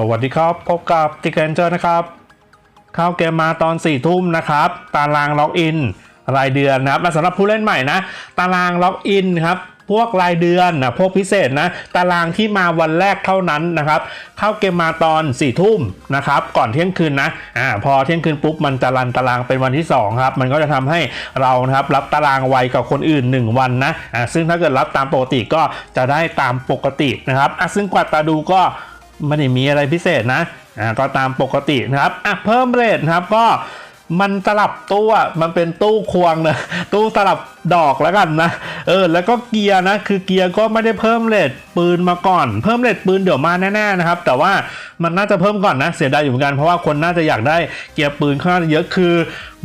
สวัสดีครับ พบกับติกเกนเจอร์นะครับ เข้าเกมมาตอน4ี่ทุ่มนะครับ ตารางล็อกอิน รายเดือนนะครับและสำหรับผู้เล่นใหม่นะ ตารางล็อกอินครับพวกรายเดือนนะพวกพิเศษนะ ตารางที่มาวันแรกเท่านั้นนะครับ เข้าเกมมาตอน4ี่ทุ่มนะครับ ก่อนเที่ยงคืนนะอ่าพอเที่ยงคืนปุ๊บมันจะรันตารางเป็นวันที่2ครับ มันก็จะทำให้เรานะครับรับตารางไวกับคนอื่น 1 วันนะอ่าซึ่งถ้าเกิดรับตามปกติก็จะได้ตามปกตินะครับอะซึ่งกว่าตาดูก็ ไม่ได้มีอะไรพิเศษนะอ่าก็ตามปกตินะครับอะเพิ่มเรทนะครับก็มันสลับตู้อะมันเป็นตู้ควงนะตู้สลับดอกแล้วกันนะ เออ แล้วก็เกียร์นะ คือเกียร์ก็ไม่ได้เพิ่มเลทปืนมาก่อน เพิ่มเลทปืนเดี๋ยวมาแน่ๆนะครับ แต่ว่ามันน่าจะเพิ่มก่อนนะ เสียดายอยู่เหมือนกัน เพราะว่าคนน่าจะอยากได้เกียร์ปืนค่อนข้างเยอะ คือ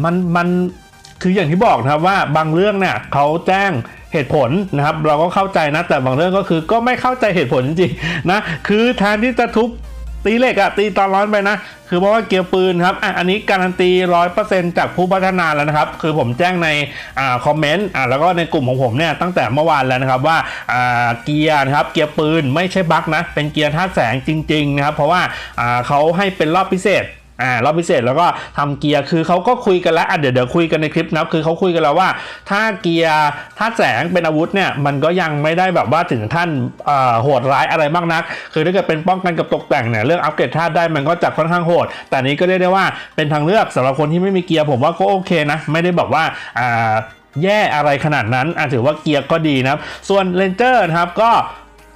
มัน มัน คืออย่างที่บอกนะครับว่าบางเรื่องเนี่ยเขาแจ้งเหตุผลนะครับ เราก็เข้าใจนะแต่บางเรื่องก็คือก็ไม่เข้าใจเหตุผลจริงๆนะคือแทนที่จะทุบตีเหล็กอะตีตอนร้อนไปนะ คือเพราะว่าเกียร์ปืนครับอะอันนี้การันตีร้อยเปอร์เซ็นต์จากผู้พัฒนาแล้วนะครับ คือผมแจ้งในอ่าคอมเมนต์อ่าแล้วก็ในกลุ่มของผมเนี่ยตั้งแต่เมื่อวานแล้วนะครับว่าอ่าเกียร์นะครับเกียร์ปืนไม่ใช่บั๊กนะ เป็นเกียร์ธาตุแสงจริงๆนะครับเพราะว่าอ่าเขาให้เป็นรอบพิเศษ อ่ารอบพิเศษแล้วก็ทำเกียร์คือเขาก็คุยกันแล้วอะเดี๋ยวเดี๋ยวคุยกันในคลิปนะครับคือเขาคุยกันแล้วว่า ถ้าเกียร์ถ้าแสงเป็นอาวุธเนี่ยมันก็ยังไม่ได้แบบว่าถึงท่านอ่อโหดร้ายอะไรมากนัก คือถ้าเกิดเป็นป้องกันกับตกแต่งเนี่ยเรื่องอัปเกรดธาตุได้มันก็จะค่อนข้างโหด แต่นี้ก็เรียกได้ว่าเป็นทางเลือกสำหรับคนที่ไม่มีเกียร์ผมว่าก็โอเคนะไม่ได้แบบว่าอ่าแย่อะไรขนาดนั้นอะถือว่าเกียร์ก็ดีนะส่วนเลนเจอร์นะครับก็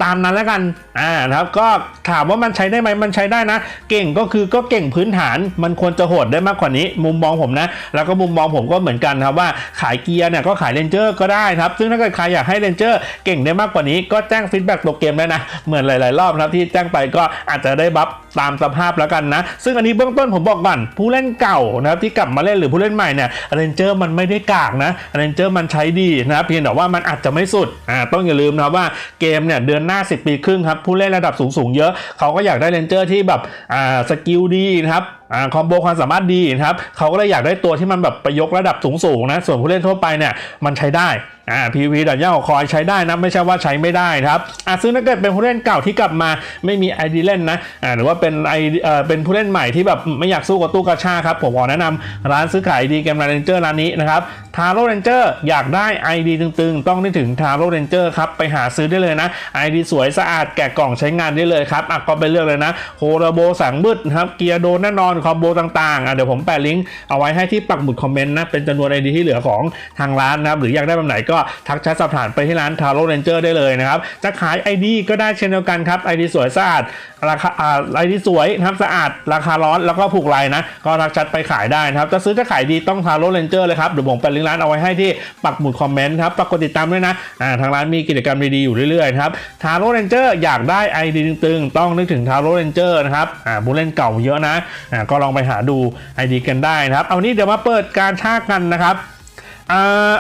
ตามนั้นแล้วกันอ่านะครับก็ถามว่ามันใช้ได้ไหมมันใช้ได้นะ เก่งก็คือก็เก่งพื้นฐาน มันควรจะโหดได้มากกว่านี้ มุมมองผมนะ แล้วก็มุมมองผมก็เหมือนกันครับว่าขายเกียร์เนี่ยก็ขายเรนเจอร์ก็ได้ครับ ซึ่งถ้าเกิดใครอยากให้เรนเจอร์เก่งได้มากกว่านี้ก็แจ้งฟีดแบ็กตกเกมได้นะ เหมือนหลาย ๆ รอบครับที่แจ้งไปก็อาจจะได้บัฟตามสภาพแล้วกันนะ ซึ่งอันนี้เบื้องต้นผมบอกก่อนผู้เล่นเก่านะครับที่กลับมาเล่นหรือผู้เล่นใหม่เนี่ยเรนเจอร์มันไม่ได้กากนะเรนเจอร์มันใช้ดีนะครับเพียงแต่ว่ามันอาจจะไม่สุดอ่าต้องอย่าลืมนะว่าเกมเนี่ยเดือนหน้า 10 ปีครึ่งครับผู้เล่นระดับสูงๆเยอะ เขาก็อยากได้เลนเจอร์ที่แบบอ่าสกิลดีนะครับ อ่าคอมโบความสามารถดีนะครับเขาก็เลยอยากได้ตัวที่มันแบบประยกระดับสูงๆนะส่วนผู้เล่นทั่วไปเนี่ยมันใช้ได้อ่า PVP ดันย่าของคอยใช้ได้นะไม่ใช่ว่าใช้ไม่ได้นะครับอ่าซึ่งถ้าเกิดเป็นผู้เล่นเก่าที่กลับมาไม่มีไอดีเล่นนะอ่าหรือว่าเป็นไอเอ่อเป็นผู้เล่นใหม่ที่แบบไม่อยากสู้กับตู้กาชาครับผมขอแนะนำร้านซื้อขายดีเกมเรนเจอร์ร้านนี้นะครับทาโร่เรนเจอร์อยากได้ ID ตึงๆ ต้องนึกถึงทาโร่เรนเจอร์ครับไปหาซื้อได้เลยนะ ID สวยสะอาดแกะกล่องใช้งานได้เลยครับอะก็ไปเลือกเลยนะโฮโรโบสังบึดนะครับเกียร์โดนแน่นอนคอมโบต่างๆอะเดี๋ยวผมแปะลิงก์เอาไว้ให้ที่ปักหมุดคอมเมนต์นะเป็นจำนวน ID ที่เหลือของทางร้านนะครับหรืออยากได้แบบไหนก็ทักแชทสอบถามไปที่ร้านทาโร่เรนเจอร์ได้เลยนะครับจะขาย ID ก็ได้เช่นเดียวกันครับ ID สวยสะอาดราคาอ่าไอดีสวยนะครับสะอาดราคาร้อนแล้วก็ผูกลายนะ ก็ทักแชทไปขายได้นะครับ จะซื้อจะขายดีต้องทาโร่เรนเจอร์เลยครับเดี๋ยวผมแปะลิงก์ร้านเอาไว้ให้ที่ปักหมุดคอมเมนต์ครับปักกดติดตามด้วยนะอ่าทางร้านมีกิจกรรมดีๆอยู่เรื่อยๆครับทาโร่เรนเจอร์อยากได้ ID ตึงๆ ต้องนึกถึงทาโร่เรนเจอร์นะครับอ่าผู้เล่นเก่าเยอะนะอ่าก็ลองไปหาดูไอดีกันได้นะครับ เอานี้เดี๋ยวมาเปิดการชากันนะครับ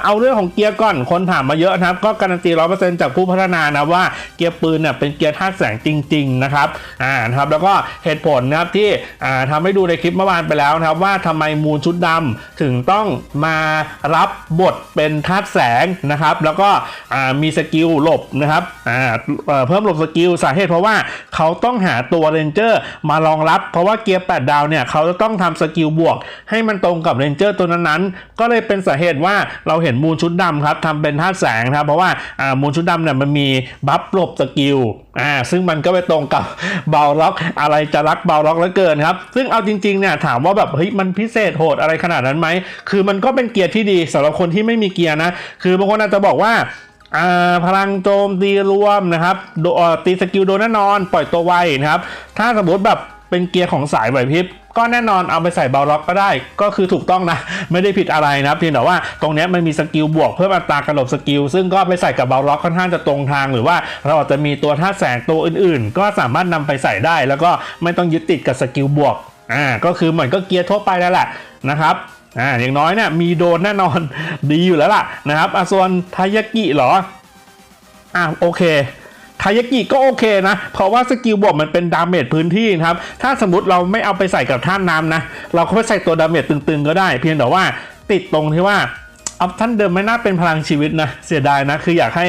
เอาเรื่องของเกียร์ก่อนคนถามมาเยอะนะครับ ก็การันตีร้อยเปอร์เซ็นต์จากผู้พัฒนานะว่าเกียร์ปืนเนี่ยเป็นเกียร์ธาตุแสงจริง ๆ นะครับอ่านะครับแล้วก็เหตุผลนะครับที่อ่าทำให้ดูในคลิปเมื่อวานไปแล้วนะครับว่าทำไมมูลชุดดำถึงต้องมารับบทเป็นธาตุแสงนะครับ แล้วก็อ่ามีสกิลหลบนะครับอ่าเพิ่มหลบสกิลสาเหตุเพราะว่าเขาต้องหาตัวเรนเจอร์มารองรับ เพราะว่าเกียร์8ดาวเนี่ยเขาจะต้องทำสกิลบวก ให้มันตรงกับเรนเจอร์ตัวนั้นๆก็เลยเป็นสาเหตุว่าเราเห็นมูลชุดดำครับทำเป็นธาตุแสงนะครับเพราะว่ามูลชุดดำเนี่ยมันมีบัฟหลบสกิลอ่าซึ่งมันก็ไปตรงกับเบาล็อก อะไรจะรักเบาล็อกเหลือเกินครับ ซึ่งเอาจริงๆเนี่ยถามว่าแบบเฮ้ยมันพิเศษโหดอะไรขนาดนั้นไหมคือมันก็เป็นเกียร์ที่ดีสำหรับคนที่ไม่มีเกียร์นะ คือบางคนอาจจะบอกว่าพลังโจมตีรวมนะครับตีสกิลโดนแน่นอน ปล่อยตัวไวนะครับ ถ้าสมมติแบบ เป็นเกียร์ของสายไหวพริบก็แน่นอนเอาไปใส่เบาล็อกก็ได้ ก็คือถูกต้องนะ ไม่ได้ผิดอะไรนะเพียงแต่ว่าตรงนี้มันมีสกิลบวกเพิ่มอัตราการหลบสกิล ซึ่งก็ไปใส่กับเบาล็อกค่อนข้างจะตรงทาง หรือว่าเราอาจจะมีตัวท่าแสงตัวอื่นๆ ก็สามารถนำไปใส่ได้ แล้วก็ไม่ต้องยึดติดกับสกิลบวกอ่าก็คือเหมือนก็เกียร์ทั่วไปแล้วแหละนะครับอ่าอย่างน้อยเนี่ยมีโดนแน่นอนดีอยู่แล้วล่ะนะครับอะส่วนทายากิเหรออะโอเค ทายากิก็โอเคนะ เพราะว่าสกิลบวกมันเป็นดาเมจพื้นที่นะครับ ถ้าสมมติเราไม่เอาไปใส่กับท่านน้ำนะ เราก็ไปใส่ตัวดาเมจตึงๆก็ได้ เพียงแต่ว่าติดตรงที่ว่าออปชั่นเดิมไม่น่าเป็นพลังชีวิตนะ เสียดายนะ คืออยากให้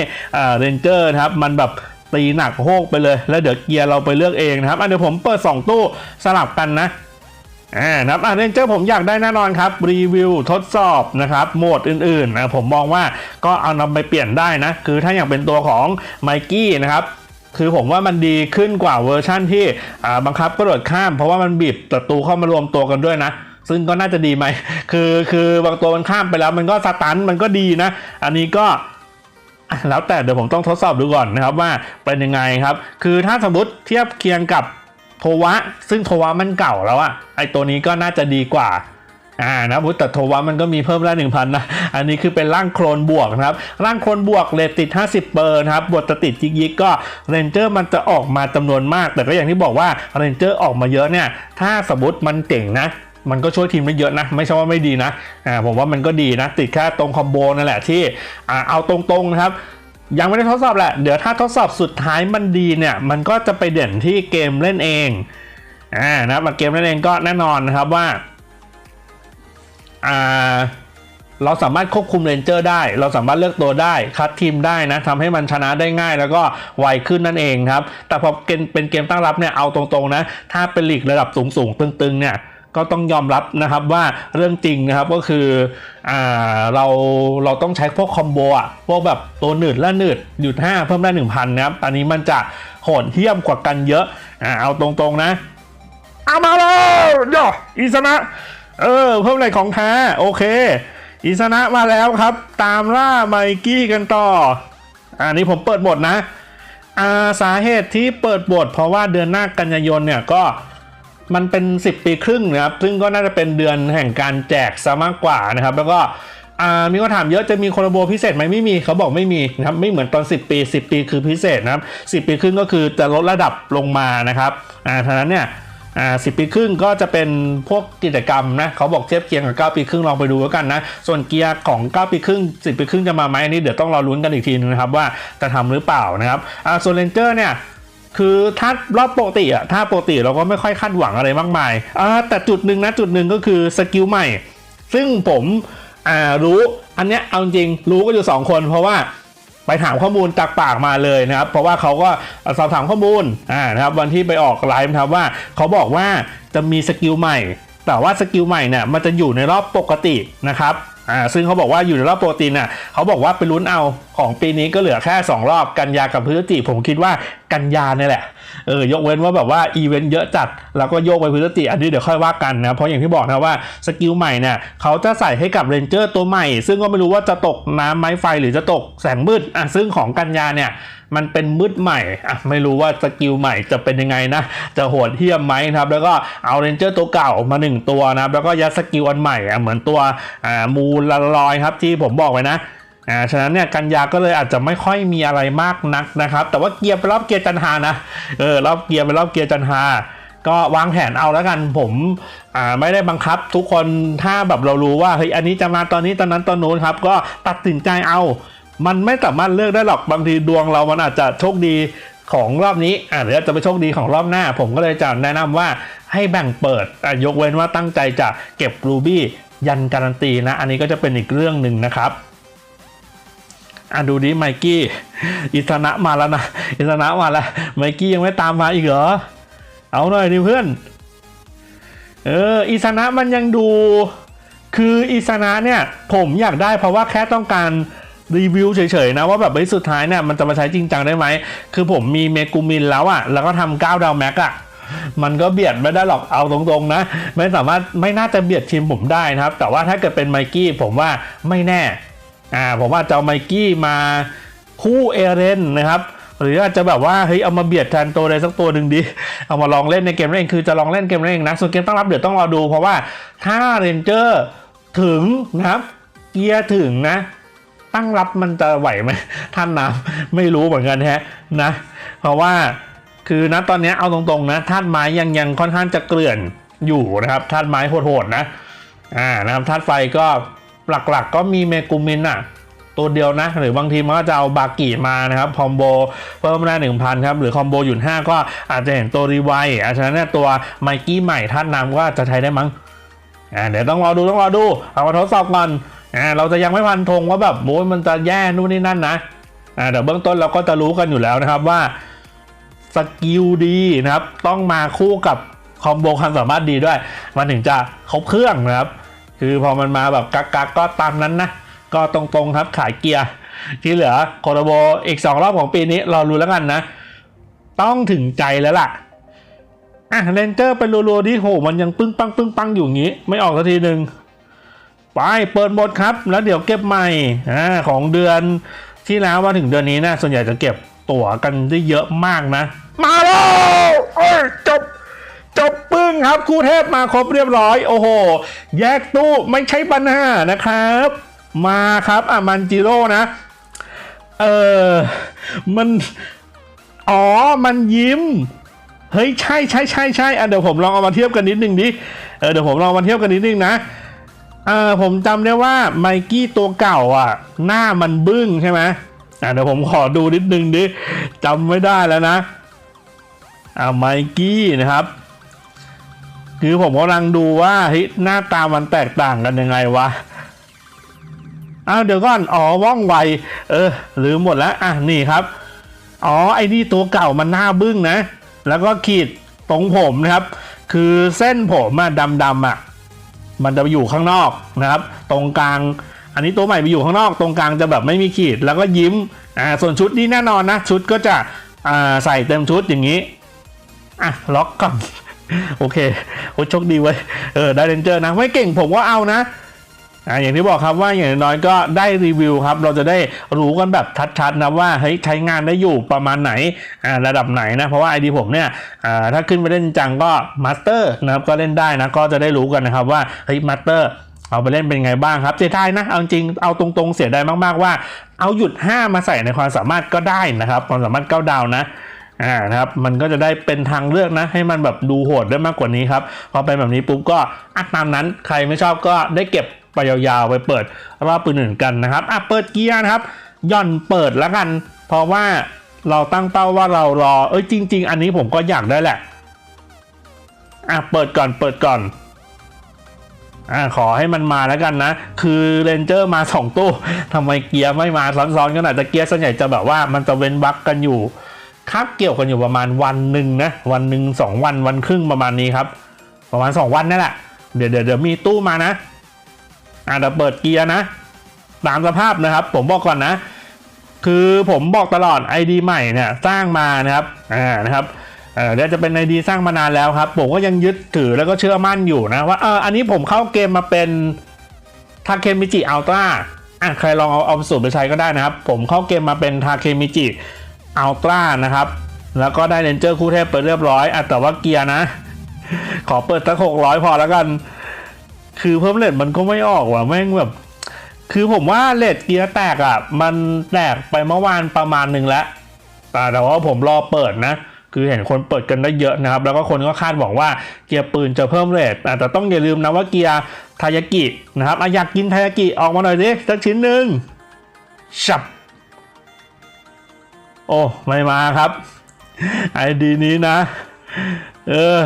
เรนเจอร์นะครับ มันแบบตีหนักโฮกไปเลย แล้วเดี๋ยวเกียร์เราไปเลือกเองนะครับอะเดี๋ยวผมเปิด 2 ตู้สลับกันนะ อ่านะครับอ่าเรนเจอร์ผมอยากได้แน่นอนครับ รีวิวทดสอบนะครับโหมดอื่นๆนะผมมองว่าก็เอานำไปเปลี่ยนได้นะ คือถ้าอย่างเป็นตัวของไมกี้นะครับคือผมว่ามันดีขึ้นกว่าเวอร์ชั่นที่บังคับกระโดดข้าม เพราะว่ามันบีบศัตรูเข้ามารวมตัวกันด้วยนะซึ่งก็น่าจะดีไหม คือคือบางตัวมันข้ามไปแล้วมันก็สตันมันก็ดีนะ อันนี้ก็แล้วแต่เดี๋ยวผมต้องทดสอบดูก่อนนะครับว่าเป็นยังไงครับ คือถ้าสมมติเทียบเคียงกับ โทวะ ซึ่งโทวะมันเก่าแล้วอะไอตัวนี้ก็น่าจะดีกว่าอ่านะพุทธแต่โทวะมันก็มีเพิ่มละหนึ่งพันนะ อันนี้คือเป็นร่างโครนบวกนะครับ ร่างโครนบวกเลทติด 50 เปอร์นะครับบวกติดยิกยิกก็เรนเจอร์มันจะออกมาจำนวนมาก แต่ก็อย่างที่บอกว่าเรนเจอร์ออกมาเยอะเนี่ย ถ้าสมมติมันเก่งนะ มันก็ช่วยทีมได้เยอะนะ ไม่ใช่ว่าไม่ดีนะ อ่า ผมว่ามันก็ดีนะ ติดแค่ตรงคอมโบนั่นแหละที่ อ่า เอาตรงๆนะครับ ยังไม่ได้ทดสอบแหละ เดี๋ยวถ้าทดสอบสุดท้ายมันดีเนี่ย มันก็จะไปเด่นที่เกมเล่นเอง อ่านะครับเกมเล่นเองก็แน่นอนนะครับว่า อ่า เราสามารถควบคุมเรนเจอร์ได้ เราสามารถเลือกตัวได้ คัดทีมได้นะทำให้มันชนะได้ง่ายแล้วก็ไวขึ้นนั่นเองครับ แต่พอเกมเป็นเกมตั้งรับเนี่ย เอาตรงๆนะ ถ้าเป็นลีกระดับสูงๆ ตึงๆเนี่ย ก็ต้องยอมรับนะครับว่าเรื่องจริงนะครับก็คืออ่าเราเราต้องใช้พวกคอมโบอะพวกแบบตัวหนืดและหนืดหยุด5เพิ่มได้1,000นะครับตอนนี้มันจะโหดเหี้ยมกว่ากันเยอะอ่าเอาตรงๆนะเอามาแล้วย่ออีสนะเออเพิ่มอะไรของแท้โอเคอีสนะมาแล้วครับ ตามล่าไมกี้กันต่ออันนี้ผมเปิดบทนะอาสาเหตุที่เปิดบทเพราะว่าเดือนหน้ากันยายนเนี่ยก็ มันเป็น 10 ปีครึ่งนะครับ ซึ่งก็น่าจะเป็นเดือนแห่งการแจกซะมากกว่านะครับ แล้วก็มีคนถามเยอะจะมีโคลโบพิเศษไหมไม่มีเขาบอกไม่มีนะครับไม่เหมือนตอน 10 ปี 10 ปีคือพิเศษนะครับ 10 ปีครึ่งก็คือจะลดระดับลงมานะครับอ่าฉะนั้นเนี่ยอ่าสิปีครึ่งก็จะเป็นพวกกิจกรรมนะเขาบอกเทียบเคียงกับ 9 ปีครึ่งลองไปดูแล้วกันนะส่วนเกียร์ของ 9 ปีครึ่ง 10 ปีครึ่งจะมาไหมอันนี้เดี๋ยวต้องรอลุ้นกันอีกทีนึงนะครับว่าจะทำหรือเปล่านะครับอ่าส่วนเลนเจอร์เนี่ย คือถ้ารอบปกติอะถ้าปกติเราก็ไม่ค่อยคาดหวังอะไรมากมายอ่าแต่จุดหนึ่งนะจุดหนึ่งก็คือสกิลใหม่ ซึ่งผมอ่ารู้อันเนี้ยเอาจริงรู้ก็อยู่สองคน เพราะว่าไปถามข้อมูลจากปากมาเลยนะครับ เพราะว่าเขาก็สอบถามข้อมูลอ่านะครับวันที่ไปออกไลฟ์นะครับว่าเขาบอกว่าจะมีสกิลใหม่ แต่ว่าสกิลใหม่เนี่ยมันจะอยู่ในรอบปกตินะครับ อ่าซึ่งเขาบอกว่าอยู่ในรอบโปรตีนอะเขาบอกว่าไปลุ้นเอาของปีนี้ก็เหลือแค่ 2 รอบกันยากับพฤศจิผมคิดว่ากันยาเนี่ยแหละ เออยกเว้นว่าแบบว่าอีเวนต์เยอะจัด แล้วก็โยกไปพฤศจิอันนี้เดี๋ยวค่อยว่ากันนะ เพราะอย่างที่บอกนะว่าสกิลใหม่เนี่ยเขาจะใส่ให้กับเรนเจอร์ตัวใหม่ ซึ่งก็ไม่รู้ว่าจะตกน้ำไม้ไฟหรือจะตกแสงมืดอะซึ่งของกันยาเนี่ยมันเป็นมืดใหม่อะไม่รู้ว่าสกิลใหม่จะเป็นยังไงนะ จะโหดเหี้ยมไหมครับ แล้วก็เอาเรนเจอร์ตัวเก่ามาหนึ่งตัวนะครับ แล้วก็ยัดสกิลอันใหม่อะเหมือนตัวอ่ามูลลอยครับที่ผมบอกไว้นะ อ่าฉะนั้นเนี่ยกันยาก็เลยอาจจะไม่ค่อยมีอะไรมากนักนะครับ แต่ว่าเกียร์ไปรอบเกียร์จันทานะเออรอบเกียร์ไปรอบเกียร์จันทาก็วางแผนเอาแล้วกันผมอ่าไม่ได้บังคับทุกคนถ้าแบบเรารู้ว่าเฮ้ยอันนี้จะมาตอนนี้ตอนนั้นตอนนู้นครับ ก็ตัดสินใจเอา มันไม่สามารถเลือกได้หรอกบางทีดวงเรามันอาจจะโชคดีของรอบนี้อ่าหรืออาจจะไปโชคดีของรอบหน้า ผมก็เลยจะแนะนำว่าให้แบ่งเปิดอะยกเว้นว่าตั้งใจจะเก็บรูบี้ยันการันตีนะ อันนี้ก็จะเป็นอีกเรื่องหนึ่งนะครับ อะดูดิไมกี้อิสนะมาแล้วนะอิสนะมาแล้วไมกี้ยังไม่ตามมาอีกเหรอเอาหน่อยดิเพื่อนเอออิสนะมันยังดู คืออิสนะเนี่ยผมอยากได้เพราะว่าแค่ต้องการรีวิวเฉยๆนะว่าแบบไอ้สุดท้ายเนี่ยมันจะมาใช้จริงจังได้ไหม คือผมมีเมกูมินแล้วอะแล้วก็ทำก้าวดาวแม็กอะมันก็เบียดไม่ได้หรอกเอาตรงๆนะ ไม่สามารถไม่น่าจะเบียดทีมผมได้นะครับ แต่ว่าถ้าเกิดเป็นไมกี้ผมว่าไม่แน่ อ่าผมว่าจะเอาไมกี้มาคู่เอเรนนะครับหรืออาจจะแบบว่าเฮ้ยเอามาเบียดแทนตัวใดสักตัวหนึ่งดิเอามาลองเล่นในเกมเล่นคือจะลองเล่นเกมเล่นนะส่วนเกมตั้งรับเดี๋ยวต้องรอดูเพราะว่าถ้าเรนเจอร์ถึงนะครับเกียร์ถึงนะ ตั้งรับมันจะไหวไหมท่านน้ำไม่รู้เหมือนกันฮะนะ เพราะว่าคือนะตอนนี้เอาตรงๆนะท่านไม้ยังยังค่อนข้างจะเกลื่อนอยู่นะครับท่านไม้โหดๆนะอ่านะครับธาตุไฟก็ หลักๆก็มีเมกูมินอะตัวเดียวนะ หรือบางทีมันก็จะเอาบากิมานะครับคอมโบเพิ่มได้หนึ่งพันครับหรือคอมโบหยุดห้าก็อาจจะเห็นตัวรีไวท์อะฉะนั้นเนี่ยตัวไมกี้ใหม่ท่านนำก็จะใช้ได้มั้งอ่าเดี๋ยวต้องรอดูต้องรอดู เอามาทดสอบก่อนอ่าเราจะยังไม่พันธงว่าแบบโอ้ยมันจะแย่นู่นนี่นั่นนะอ่าเดี๋ยวเบื้องต้นเราก็จะรู้กันอยู่แล้วนะครับว่าสกิลดีนะครับ ต้องมาคู่กับคอมโบความสามารถดีด้วย มันถึงจะครบเครื่องนะครับ คือพอมันมาแบบกักกักก็ตามนั้นนะ ก็ตรงๆครับขายเกียร์ ที่เหลือโคโรโบอีก 2 รอบของปีนี้รอรู้แล้วกันนะ ต้องถึงใจแล้วล่ะอะเรนเจอร์เป็นรัวๆที่โหมันยังปึ้งปังปึ้งปังอยู่อย่างนี้ ไม่ออกสักทีหนึ่งไปเปิดหมดครับ แล้วเดี๋ยวเก็บใหม่อ่าของเดือนที่แล้วมาถึงเดือนนี้นะส่วนใหญ่จะเก็บตั๋วกันได้เยอะมากนะ มาแล้วเอ้ยจบจบ งครับคู่เทพมาครบเรียบร้อย โอ้โห แยกตู้ไม่ใช่ปัญหานะครับ มาครับอะมันจิโร่นะ เออมันอ๋อ มันยิ้ม เฮ้ย ใช่ใช่ใช่ใช่อะเดี๋ยวผมลองเอามาเทียบกันนิดนึงดิ เออ เดี๋ยวผมลองมาเทียบกันนิดนึงนะ เออผมจำได้ว่าไมกี้ตัวเก่าอะ หน้ามันบึ้งใช่ไหมอะเดี๋ยวผมขอดูนิดนึงดิจำไม่ได้แล้วนะ อ่าไมกี้นะครับ คือผมกำลังดูว่าฮ้ยหน้าตามันแตกต่างกันยังไงวะอ้าวเดี๋ยวก่อนอ๋อว่องไว เออลืมหมดแล้วอะนี่ครับ อ๋อไอ้นี่ตัวเก่ามันหน้าบึ้งนะ แล้วก็ขีดตรงผมนะครับ คือเส้นผมอะดำๆอะมันจะอยู่ข้างนอกนะครับ ตรงกลาง อันนี้ตัวใหม่ไปอยู่ข้างนอกตรงกลางจะแบบไม่มีขีดแล้วก็ยิ้มอ่าส่วนชุดนี้แน่นอนนะ ชุดก็จะอ่าใส่เต็มชุดอย่างนี้อะล็อกก่อน โอเคโอ้โชคดีเว้ยเออได้เรนเจอร์นะ ไม่เก่งผมก็เอานะอ่าอย่างที่บอกครับว่าอย่างน้อยก็ได้รีวิวครับ เราจะได้รู้กันแบบชัดๆนะว่าเฮ้ยใช้งานได้อยู่ประมาณไหนอ่าระดับไหนนะ เพราะว่าไอดีผมเนี่ยอ่าถ้าขึ้นไปเล่นจังก็มาสเตอร์นะครับก็เล่นได้นะก็จะได้รู้กันนะครับว่าเฮ้ยมาสเตอร์เอาไปเล่นเป็นไงบ้างครับเสียดายนะเอาจริงเอาตรงๆเสียดายมากๆว่า เอาหยุด 5 มาใส่ในความสามารถก็ได้นะครับ ความสามารถเก้าดาวนะ อ่านะครับมันก็จะได้เป็นทางเลือกนะ ให้มันแบบดูโหดได้มากกว่านี้ครับพอเป็นแบบนี้ปุ๊บก็อัดตามนั้นใครไม่ชอบก็ได้เก็บไปยาวๆไปเปิดรอบปืนอื่นกันนะครับอะเปิดเกียร์นะครับย่อนเปิดแล้วกัน เพราะว่าเราตั้งเป้าว่าเรารอเอ้ยจริง ๆ อันนี้ผมก็อยากได้แหละอะเปิดก่อนเปิดก่อนอะขอให้มันมาแล้วกันนะ คือเรนเจอร์มาสองตู้ทำไมเกียร์ไม่มาซ้อนๆกันอะแต่เกียร์ส่วนใหญ่จะแบบว่ามันจะเว้นบั๊กกันอยู่ คาบเกี่ยวกันอยู่ประมาณวันหนึ่งนะวันหนึ่งสองวันวันครึ่งประมาณนี้ครับ ประมาณสองวันนั่นแหละเดี๋ยวเดี๋ยวมีตู้มานะอ่าเดี๋ยวเปิดเกียร์นะตามสภาพนะครับ ผมบอกก่อนนะ คือผมบอกตลอด ID ใหม่เนี่ยสร้างมานะครับอ่านะครับเออเดี๋ยวจะเป็น ID สร้างมานานแล้วครับ ผมก็ยังยึดถือแล้วก็เชื่อมั่นอยู่นะว่าเอออันนี้ผมเข้าเกมมาเป็นทาเคมิจิอัลตร้าอะใครลองเอาเอาสูตรไปใช้ก็ได้นะครับ ผมเข้าเกมมาเป็นทาเคมิจิ อัลตร้านะครับ แล้วก็ได้เรนเจอร์คู่เทพไปเรียบร้อยอแต่ว่าเกียร์นะ ขอเปิดสักหกร้อยพอแล้วกัน คือเพิ่มเลทมันก็ไม่ออกว่ะแม่งแบบ คือผมว่าเลทเกียร์แตกอะ มันแตกไปเมื่อวานประมาณหนึ่งแล้วแต่แต่ว่าผมรอเปิดนะคือเห็นคนเปิดกันได้เยอะนะครับ แล้วก็คนก็คาดหวังว่าเกียร์ปืนจะเพิ่มเลทแต่ต้องอย่าลืมนะว่าเกียร์ทายากินะครับออยากกินทายากิออกมาหน่อยสิสักชิ้นหนึ่งฉับ โอ้ไม่มาครับไอดีนี้นะ เออ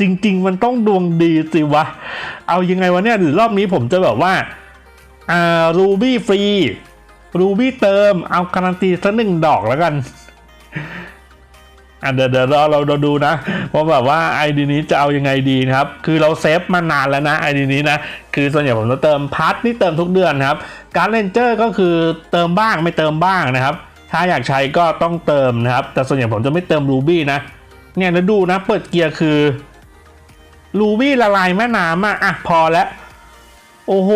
จริง ๆ มันต้องดวงดีสิวะ เอายังไงวะเนี่ยหรือรอบนี้ผมจะแบบว่าอ่ารูบี้ฟรีรูบี้เติมเอาการันตีสักหนึ่งดอกแล้วกันอะเดี๋ยวเดี๋ยวเราเราดูนะว่าแบบว่าไอดีนี้จะเอายังไงดีนะครับ คือเราเซฟมานานแล้วนะไอดีนี้นะ คือส่วนใหญ่ผมจะเติมพาร์ทนี่เติมทุกเดือนครับ การเลนเจอร์ก็คือเติมบ้างไม่เติมบ้างนะครับ ถ้าอยากใช้ก็ต้องเติมนะครับ แต่ส่วนใหญ่ผมจะไม่เติมรูบี้นะ เนี่ยแล้วดูนะ เปิดเกียร์คือรูบี้ละลายแม่น้ำอะอะพอแล้ว โอ้โห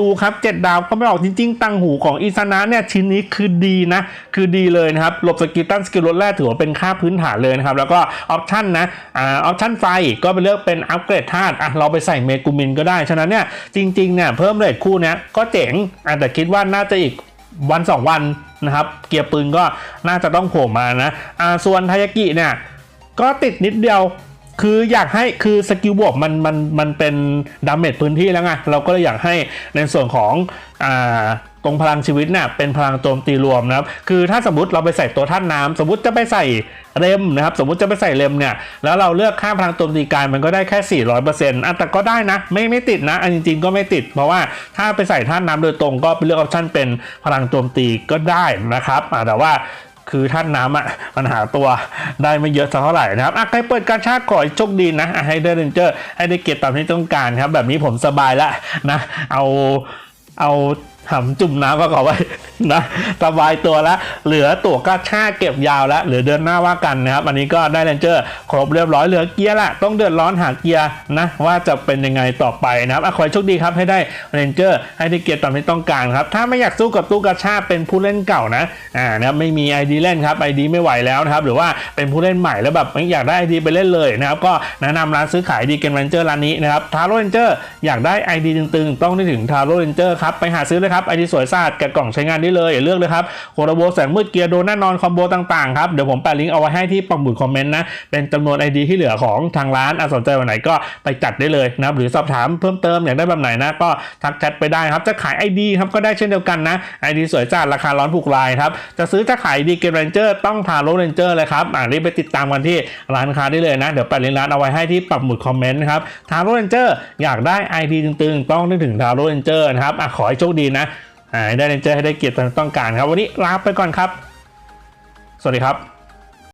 ดูครับเจ็ดดาวก็ไม่ออกจริงๆ ตังหูของอิซานะเนี่ย ชิ้นนี้คือดีนะ คือดีเลยนะครับ หลบสกิลตันสกิลลดแรกถือว่าเป็นค่าพื้นฐานเลยนะครับ แล้วก็ออปชันนะอ่าออปชันไฟก็ไปเลือกเป็นอัปเกรดธาตุอะเราไปใส่เมกูมินก็ได้ ฉะนั้นเนี่ยจริงๆเนี่ยเพิ่มเรทคู่เนี้ยก็เจ๋งอะแต่คิดว่าน่าจะอีก วัน 2 วันนะครับ เกียร์ปืนก็น่าจะต้องโผล่มานะอ่าส่วนทายากิเนี่ย ก็ติดนิดเดียวคืออยากให้คือสกิลบวกมันมันมันเป็นดาเมจพื้นที่แล้วไงเราก็เลยอยากให้ในส่วนของอ่า ตรงพลังชีวิตเนี่ยเป็นพลังโจมตีรวมนะครับคือถ้าสมมติเราไปใส่ตัวท่านน้ำสมมติจะไปใส่เรมนะครับสมมติจะไปใส่เรมเนี่ยแล้วเราเลือกค่าพลังโจมตีกายมันก็ได้แค่ 400%อะแต่ก็ได้นะ ไม่ไม่ติดนะอันจริง ๆ ก็ไม่ติด เพราะว่าถ้าไปใส่ท่านน้ำโดยตรงก็ไปเลือกออปชั่นเป็นพลังโจมตีก็ได้นะครับแต่ว่าคือท่านน้ำอะมันหาตัวได้ไม่เยอะสักเท่าไหร่นะครับอะใครเปิดการชาติขอโชคดีนะอะให้ได้เรนเจอร์ให้ได้เก็บตามที่ต้องการครับ แบบนี้ผมสบายละนะ เอาเอา หำจุ่มน้ำก็ขอไว้นะสบายตัวแล้วเหลือตั๋วกาชาเก็บยาวแล้วเหลือเดือนหน้าว่ากันนะครับอันนี้ก็ได้เรนเจอร์ครบเรียบร้อยเหลือเกียร์ละต้องเดือดร้อนหาเกียร์นะว่าจะเป็นยังไงต่อไปนะครับอขอให้โชคดีครับให้ได้เรนเจอร์ให้ได้เกียร์ตามที่ต้องการครับถ้าไม่อยากสู้กับตู้กาชาเป็นผู้เล่นเก่านะอ่านะครับไม่มี ID เล่นครับ ID ไม่ไหวแล้วนะครับหรือว่าเป็นผู้เล่นใหม่แล้วแบบไม่อยากได้ ID ไปเล่นเลยนะครับก็แนะนำร้านซื้อขายดีเกมเรนเจอร์ร้านนี้นะครับทาร์โรเรนเจอร์อยากได้ ID ตึงๆ ต้องได้ถึงทาโรเรนเจอร์ครับไปหาซื้อเลยครับ ID สวยสะอาดกับกล่องใช้งานได้เลยเลือกเลยครับโคโรโบแสงมืดเกียร์โดนแน่นอนคอมโบต่างๆครับ เดี๋ยวผมแปะลิงก์เอาไว้ให้ที่ปักหมุดคอมเมนต์นะ เป็นจำนวน ID ที่เหลือของทางร้านอสนใจวันไหนก็ไปจัดได้เลยนะครับหรือสอบถามเพิ่มเติมอยากได้แบบไหนนะก็ทักแชทไปได้ครับจะขาย ID ครับก็ได้เช่นเดียวกันนะ ID สวยจัดราคาร้อนผูกลายครับจะซื้อจะขายดีเกมเรนเจอร์ต้องทาโรเรนเจอร์เลยครับอ่ารีบไปติดตามกันที่ร้านค้าได้เลยนะ เดี๋ยวแปะลิงก์ร้านเอาไว้ให้ที่ปักหมุดคอมเมนต์นะครับทาโรเรนเจอร์อยากได้ ID ตึงๆ ต้องนึกถึงทาโรเรนเจอร์นะครับอะขอให้โชคดีนะ ได้เรนเจอร์ให้ได้เกียรติต้องการครับ วันนี้ลาไปก่อนครับ สวัสดีครับ